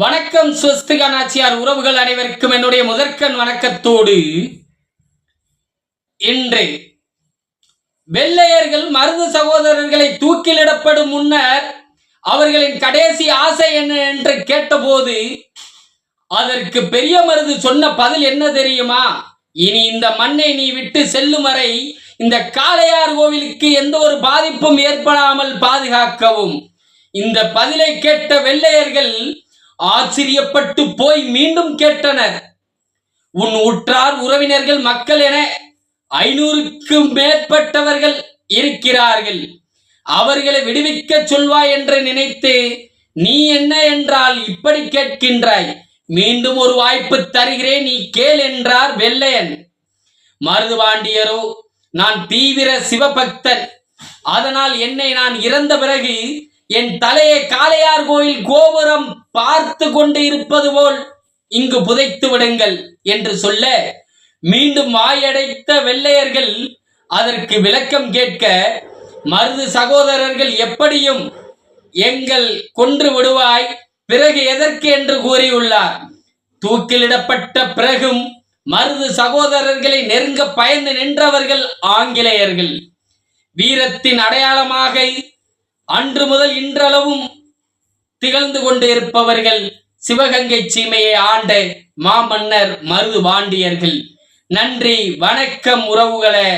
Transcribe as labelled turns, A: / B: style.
A: வணக்கம் ஸ்வஸ்திகா நாச்சியார் உறவுகள் அனைவருக்கும் என்னுடைய முதற்கண் வணக்கத்தோடு இன்று வெள்ளையர்கள் மருது சகோதரர்களை தூக்கிலிடப்படும் முன்னர் அவர்களின் கடைசி ஆசை என்ன என்று கேட்டபோது அதற்கு பெரிய மருது சொன்ன பதில் என்ன தெரியுமா? இனி இந்த மண்ணை நீ விட்டு செல்லும் வரை இந்த காளையார் கோவிலுக்கு எந்த ஒரு பாதிப்பும் ஏற்படாமல் பாதுகாக்கவும். இந்த பதிலை கேட்ட வெள்ளையர்கள் ஆச்சரியப்பட்டு போய் மீண்டும் கேட்டனர். உன் உற்றார் உறவினர்கள் மக்கள் என ஐநூறுக்கும் மேற்பட்டவர்கள் இருக்கிறார்கள். அவர்களை விடுவிக்க சொல்வாய் என்று நினைத்து நீ என்ன என்றால் இப்படி கேட்கின்றாய். மீண்டும் ஒரு வாய்ப்பு தருகிறேன் நீ கேள் என்றார் வெள்ளையன். மருதுபாண்டியரோ நான் தீவிர சிவபக்தன். அதனால் என்னை நான் இறந்த பிறகு என் தலையை காளையார் கோயில் கோபுரம் பார்த்து கொண்டு இருப்பது போல் இங்கு புதைத்து விடுங்கள் என்று சொல்ல மீண்டும் வாயடைத்த வெள்ளையர்கள் அதற்கு விளக்கம் கேட்க மருது சகோதரர்கள் எப்படியும் எங்கள் கொன்று விடுவாய் பிறகு எதற்கு என்று கூறியுள்ளார். தூக்கிலிடப்பட்ட பிறகும் மருது சகோதரர்களை நெருங்க பயந்து நின்றவர்கள் ஆங்கிலேயர்கள். வீரத்தின் அடையாளமாக அன்று முதல் இன்றளவும் திகழ்ந்து கொண்டு இருப்பவர்கள் சிவகங்கை சீமையை ஆண்ட மாமன்னர் மருது பாண்டியர்கள். நன்றி வணக்கம் உறவுகளே.